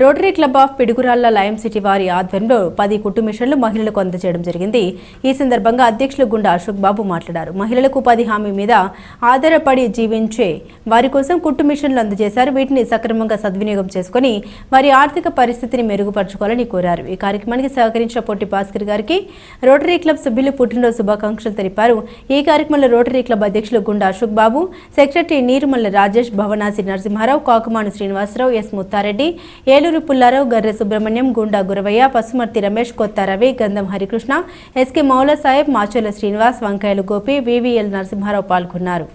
Rotary club of Piduguralla లయం city వారి ఆధ్వర్యంలో పది కుట్టు మిషన్లు మహిళలకు అందజేయడం జరిగింది. ఈ సందర్భంగా అధ్యక్షులు గుండా అశోక్ బాబు మాట్లాడారు. మహిళలకు ఉపాధి హామీ మీద ఆధారపడి జీవించే వారి కోసం కుట్టు మిషన్లు అందజేశారు. వీటిని సక్రమంగా సద్వినియోగం చేసుకుని వారి ఆర్థిక పరిస్థితిని మెరుగుపరచుకోవాలని కోరారు. ఈ కార్యక్రమానికి సహకరించిన పొట్టి భాస్కర్ గారికి రోటరీ క్లబ్ సభ్యులు పుట్టినరోజు శుభాకాంక్షలు తెలిపారు. ఈ కార్యక్రమంలో రోటరీ క్లబ్ అధ్యక్షులు Gunda Ashok Babu secretary Neerumalla Rajesh Bhavanasi Narasimharao Kakumanu Srinivasarao S Muttareddy A Eluru Pullarao Garre Subrahmanyam Gunda Guravaiah Pasumarthi Ramesh Kotha Ravi Gandham Harikrishna SK Moula Saheb Machola Srinivas Vankayalu Gopi VVL Narasimha Rao పాల్గొన్నారు.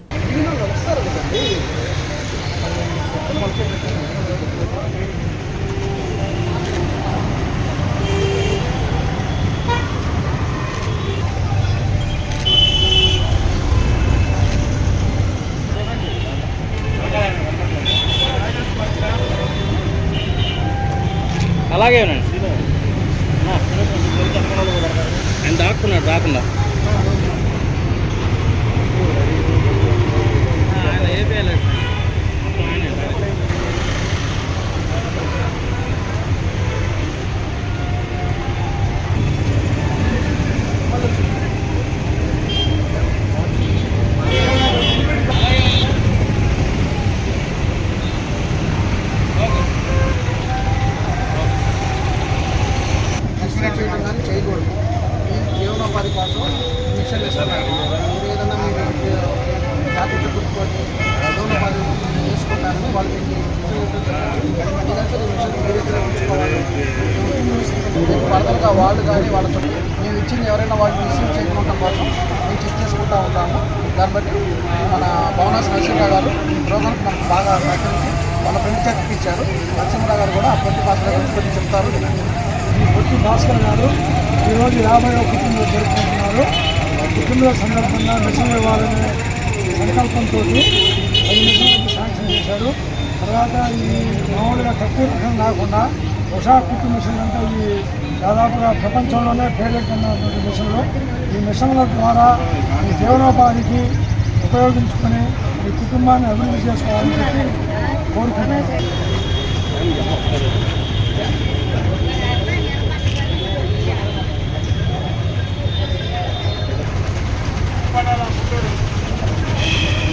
అలాగే ఉండండి ఆయన దాక్కున్నాడు దాకుండా ఆయన ఏ explain చేయడం కానీ చేయకూడదు. ఈ జీవనోపాధి కోసం మిషన్లు ఇస్తున్నారు మీరు ఏదైనా మీరు జాగ్రత్త గుర్తుకొని జీవనోపాధి చేసుకుంటారని వాళ్ళకి మిషన్ మీ దగ్గర ఉంచుకోవాలి ఫర్దర్గా వాళ్ళు కానీ వాళ్ళతో మేము ఇచ్చింది ఎవరైనా వాళ్ళు రిసీవ్ చేయకుండా కోసం మేము చెక్ చేసుకుంటూ ఉంటాము. దాన్ని బట్టి మన భవనాస్ నరసింహరావు గారు ప్రోగ్రామ్కి మనకు బాగా సహకరించి వాళ్ళ ఫ్రెండ్ చెక్ ఇచ్చారు. నరసింహరావు గారు కూడా ప్రతి పాత్ర గురించి చెప్తారు. ఈ భాస్కర్ గారు ఈరోజు యాభై పుట్టినరోజు జరుపుకుంటున్నారు. పుట్టినరోజు సందర్భంగా మిషన్ ఇవ్వాలనే సంకల్పంతో అది మిషన్లకు శాంక్షన్ చేశారు. తర్వాత ఈ మామూలుగా తక్కువ రకం కాకుండా ఉషా కుట్టు మిషన్ అంటే ఈ దాదాపుగా ప్రపంచంలోనే ఫేవరెట్ ఉన్నటువంటి మిషన్లు. ఈ మిషన్ల ద్వారా ఈ జీవనోపాధికి ఉపయోగించుకొని ఈ కుటుంబాన్ని అభివృద్ధి చేసుకోవాలని చెప్పి కోరుకుంటున్నాను. Shh.